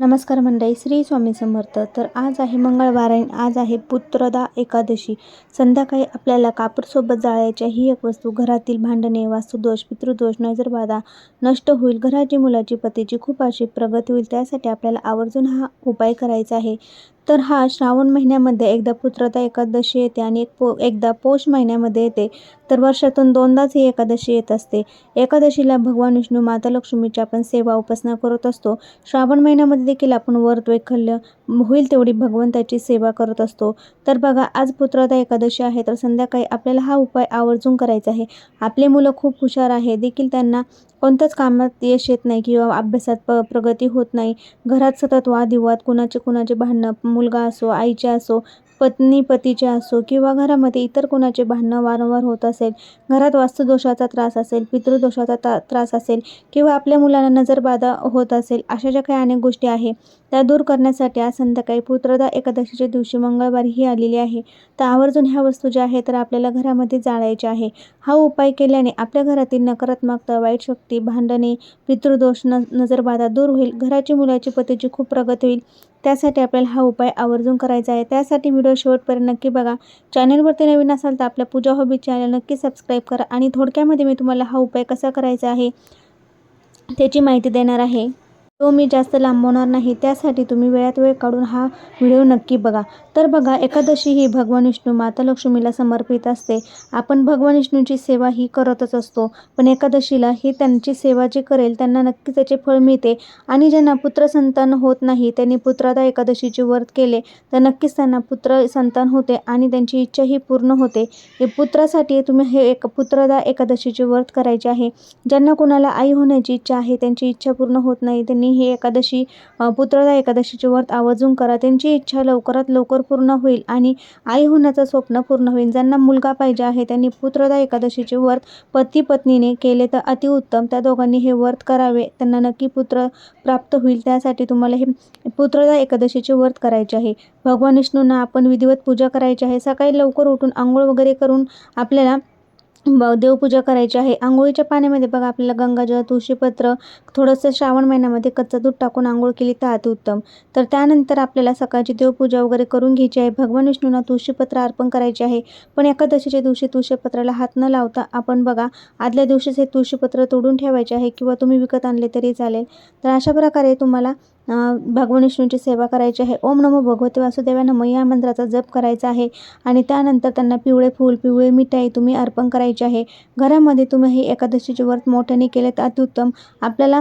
नमस्कार मंडळी श्री स्वामी समर्थ. तर आज आहे मंगळवार आणि आज आहे पुत्रदा एकादशी. संध्याकाळी आपल्याला कापडसोबत जाळायच्या ही एक वस्तू घरातील भांडणे वास्तुदोष पितृदोष नजरबाधा नष्ट होईल. घराची मुलाची पतीची खूप अशी प्रगती होईल त्यासाठी आपल्याला आवर्जून हा उपाय करायचा आहे. तर हा श्रावण महिन्यामध्ये एकदा पुत्रता एकादशी येते आणि एक पो एकदा पौष महिन्यामध्ये येते. तर वर्षातून दोनदाच ही एकादशी येत असते. एकादशीला भगवान विष्णू माता लक्ष्मीची आपण सेवा उपासना करत असतो. श्रावण महिन्यामध्ये देखील आपण व्रत वैखल्य होईल तेवढी भगवंताची सेवा करत असतो. तर बघा आज पुत्रता एकादशी आहे तर संध्याकाळी आपल्याला हा उपाय आवर्जून करायचा आहे. आपले मुलं खूप हुशार आहे देखील त्यांना कोणत्याच कामात यश येत नाही किंवा अभ्यासात प प्रगती होत नाही. घरात सतत वादविवाद कुणाचे कुणाचे भांडणं मुलगा असो आईचे असो पत्नी पतीचे असो किंवा घरामध्ये इतर कोणाचे भांडणं वारंवार होत असेल घरात वास्तुदोषाचा त्रास असेल पितृदोषाचा ता त्रास असेल किंवा आपल्या मुलांना नजरबाधा होत असेल अशा ज्या काही अनेक गोष्टी आहे त्या दूर करण्यासाठी आज संध्याकाळी पुत्रदा एकादशीच्या दिवशी मंगळवारी ही आलेली आहे. तर आवर्जून ह्या वस्तू ज्या आहेत तर आपल्याला घरामध्ये जाळायच्या आहे. हा उपाय केल्याने आपल्या घरातील नकारात्मकता वाईट शक्ती भांडणे पितृदोष न नजरबाधा दूर होईल. घराची मुलाची पतीची खूप प्रगती होईल. त्यासाठी आपल्याला हा उपाय आवर्जून करायचा आहे. त्यासाठी व्हिडिओ शेवटपर्यंत नक्की बघा. चॅनलवरती नवीन असाल तर आपल्या पूजा हॉबी चॅनल नक्की सबस्क्राईब करा. आणि थोडक्यामध्ये मी तुम्हाला हा उपाय कसा करायचा आहे त्याची माहिती देणार आहे. तो मी जास्त लांबवणार नाही त्यासाठी तुम्ही वेळात वेळ काढून हा व्हिडिओ नक्की बघा. तर बघा एकादशी ही भगवान विष्णू माता लक्ष्मीला समर्पित असते. आपण भगवान विष्णूची सेवा ही करतच असतो पण एकादशीला ही त्यांची सेवा जी करेल त्यांना नक्की त्याचे फळ मिळते. आणि ज्यांना पुत्र संतान होत नाही त्यांनी पुत्रादा एकादशीचे व्रत केले तर नक्कीच त्यांना पुत्र संतान होते आणि त्यांची इच्छा ही पूर्ण होते. हे पुत्रासाठी तुम्ही हे एक पुत्रदा एकादशीचे व्रत करायचे आहे. ज्यांना कोणाला आई होण्याची इच्छा आहे त्यांची इच्छा पूर्ण होत नाही त्यांनी ही एकादशी पुत्रदा एकादशीचे व्रत आवर्जून करा. त्यांची इच्छा लवकरात लवकर पूर्ण होईल आणि आई होण्याचं स्वप्न पूर्ण होईल. ज्यांना मुलगा पाहिजे आहे त्यांनी पुत्रदा एकादशीचे व्रत पती पत्नीने केले तर अतिउत्तम त्या दोघांनी हे व्रत करावे. त्यांना नक्की पुत्र प्राप्त होईल. त्यासाठी तुम्हाला हे पुत्रदा एकादशीचे व्रत करायचे आहे. भगवान विष्णूंना आपण विधिवत पूजा करायची आहे. सकाळी लवकर उठून आंघोळ वगैरे करून आपल्याला ब देवपूजा करायची आहे. आंघोळीच्या पाण्यामध्ये बघा आपल्याला गंगाजळ तुळशीपत्र थोडंसं श्रावण महिन्यामध्ये कच्चं दूध टाकून आंघोळ केली तर अतिउत्तम तर त्यानंतर आपल्याला सकाळची देवपूजा वगैरे करून घ्यायची आहे. भगवान विष्णूंना तुळशीपत्र अर्पण करायचे आहे. पण एकादशीच्या दिवशी तुळशीपत्राला हात न लावता आपण बघा आदल्या दिवशीच हे तुळशीपत्र तोडून ठेवायचे आहे किंवा तुम्ही विकत आणले तरी चालेल. तर अशा प्रकारे तुम्हाला भगवान विष्णूंची सेवा करायची आहे. ओम नमो भगवते वासुदेवा नमो या मंत्राचा जप करायचा आहे. आणि त्यानंतर त्यांना पिवळे फूल पिवळे मिठाई तुम्ही अर्पण करायची आहे. घरामध्ये तुम्ही हे एकादशीचे व्रत मोठ्याने केले तर अतिउत्तम. आपल्याला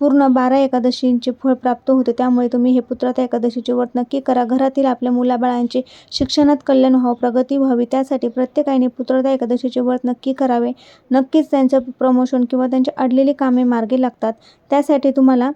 पूर्ण बारा एकादशींचे फळ प्राप्त होते. त्यामुळे तुम्ही हे पुत्रात एकादशीचे व्रत नक्की करा. घरातील आपल्या मुलाबाळांचे शिक्षणात कल्याण व्हावं प्रगती व्हावी. त्यासाठी प्रत्येकाने पुत्रदा एकादशीचे व्रत नक्की करावे. नक्कीच त्यांचं प्रमोशन किंवा त्यांची अडलेली कामे मार्गी लागतात. त्यासाठी तुम्हाला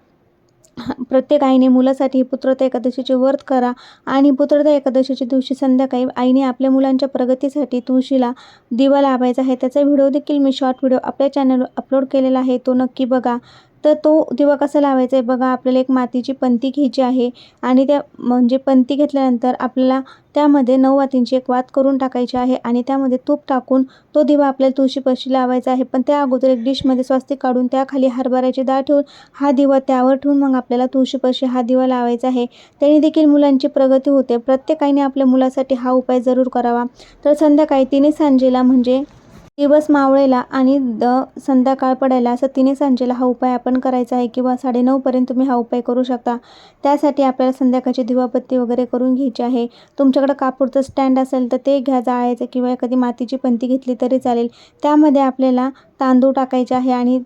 प्रत्येक आईने मुलासाठी पुत्रता एकादशीचे व्रत करा आणि पुत्रता एकादशीच्या दिवशी संध्याकाळी आईने आपल्या मुलांच्या प्रगतीसाठी तुळशीला दिवा लावायचा आहे. त्याचा व्हिडिओ देखील मी शॉर्ट व्हिडिओ आपल्या चॅनलवर अपलोड केलेला आहे. तो नक्की बघा. तर तो दिवा कसा लावायचा आहे बघा आपल्याला एक मातीची पंती घ्यायची आहे आणि त्या म्हणजे पंती घेतल्यानंतर आपल्याला त्यामध्ये नऊ वातींची एक वात करून टाकायची आहे आणि त्यामध्ये तूप टाकून तो दिवा आपल्याला तुळशीपाशी लावायचा आहे. पण त्या अगोदर एक डिशमध्ये स्वस्तिक काढून त्याखाली हरभऱ्याची डाळ ठेवून हा दिवा त्यावर ठेवून मग आपल्याला तुळशीपाशी हा दिवा लावायचा आहे. त्याने देखील मुलांची प्रगती होते. प्रत्येकाने आपल्या मुलासाठी हा उपाय जरूर करावा. तर संध्याकाळी तिने सांजेला म्हणजे दिवस मावळेला आणि द संध्याकाळ पडायला असं तिने सांजेला हा उपाय आपण करायचा आहे किंवा साडेनऊपर्यंत तुम्ही हा उपाय करू शकता. त्यासाठी आपल्याला संध्याकाळची दिवाबत्ती वगैरे करून घ्यायची आहे. तुमच्याकडं कापूरचं स्टँड असेल तर ते घ्या जाळायचं किंवा एखादी मातीची पंती घेतली तरी चालेल. त्यामध्ये आपल्याला तांदूळ टाकायचे आहे आणि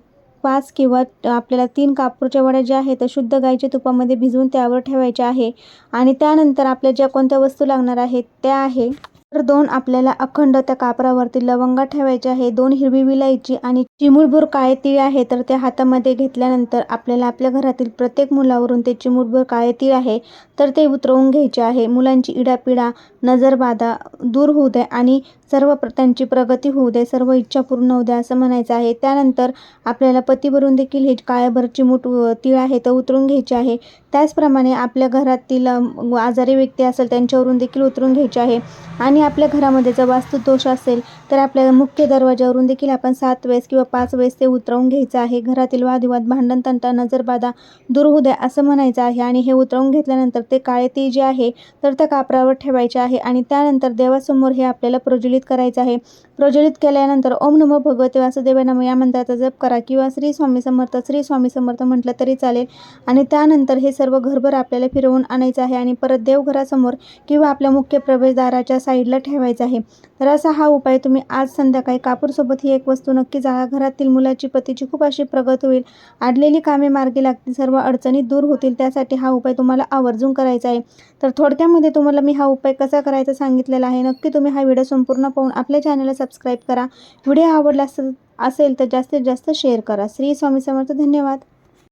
पाच किंवा आपल्याला तीन कापूरच्या वड्या ज्या आहेत त्या शुद्ध गाईच्या तुपामध्ये भिजवून त्यावर ठेवायच्या आहे. आणि त्यानंतर आपल्या ज्या कोणत्या वस्तू लागणार आहेत त्या आहे तर दोन आपल्याला अखंड त्या कापरावरती लवंगा ठेवायचे आहे. दोन हिरवी विलायची आणि चिमुळभूर काळे तीळ आहे. तर त्या हातामध्ये घेतल्यानंतर आपल्याला आपल्या घरातील प्रत्येक मुलावरून ते चिमुळभूर काळे तीळ आहे. तर ते उतरवून घ्यायचे आहे. मुलांची इडापिडा नजरबाधा दूर होऊ दे आणि सर्व प्र त्यांची प्रगती होऊ दे सर्व इच्छा पूर्ण होऊ द्या असं म्हणायचं आहे. त्यानंतर आपल्याला पतीवरून देखील हे काळ्याभर चिमूट तीळ आहे तर उतरून घ्यायचे आहे. त्याचप्रमाणे आपल्या घरातील आजारी व्यक्ती असेल त्यांच्यावरून देखील उतरून घ्यायचे आहे. आणि आपल्या घरामध्ये जर वास्तुदोष असेल तर आपल्याला मुख्य दरवाजावरून देखील आपण सात वेळेस किंवा पाच वेळेस ते उतरवून घ्यायचं आहे. घरातील वादविवाद भांडण तंटा नजरबाधा दूर होऊ द्या असं म्हणायचं आहे आणि हे उतरवून घेतल्यानंतर ते काळे ती जे आहे तर त्या कापरावर ठेवायचे आहे आणि त्यानंतर देवासमोर हे आपल्याला प्रज्वलित करायचं आहे. प्रज्वलित केल्यानंतर ओम नमो भगवते वासुदेव नम या मंत्राचा जप करा किंवा श्री स्वामी समर्थ श्री स्वामी समर्थ म्हटलं तरी चालेल. आणि त्यानंतर हे सर्व घरभर आपल्याला फिरवून आणायचं आहे आणि परत देवघरासमोर किंवा आपल्या मुख्य प्रवेशद्वाराच्या साईडला ठेवायचा आहे. तर असा हा उपाय तुम्ही आज संध्याकाळी कापूरसोबत ही एक वस्तू नक्की जाळा. घरातील मुलाची पतीची खूप अशी प्रगत होईल. आडलेली कामे मार्गी लागतील. सर्व अडचणी दूर होतील. त्यासाठी हा उपाय तुम्हाला आवर्जून करायचा आहे. तर थोडक्यामध्ये तुम्हाला मी हा उपाय कसा करायचा सांगितलेला आहे. नक्की तुम्ही हा व्हिडिओ संपूर्ण पाहून आपल्या चॅनलला सबस्क्राईब करा. व्हिडिओ आवडला असेल असेल तर जास्तीत जास्त शेअर करा. श्री स्वामी समर्थ. धन्यवाद.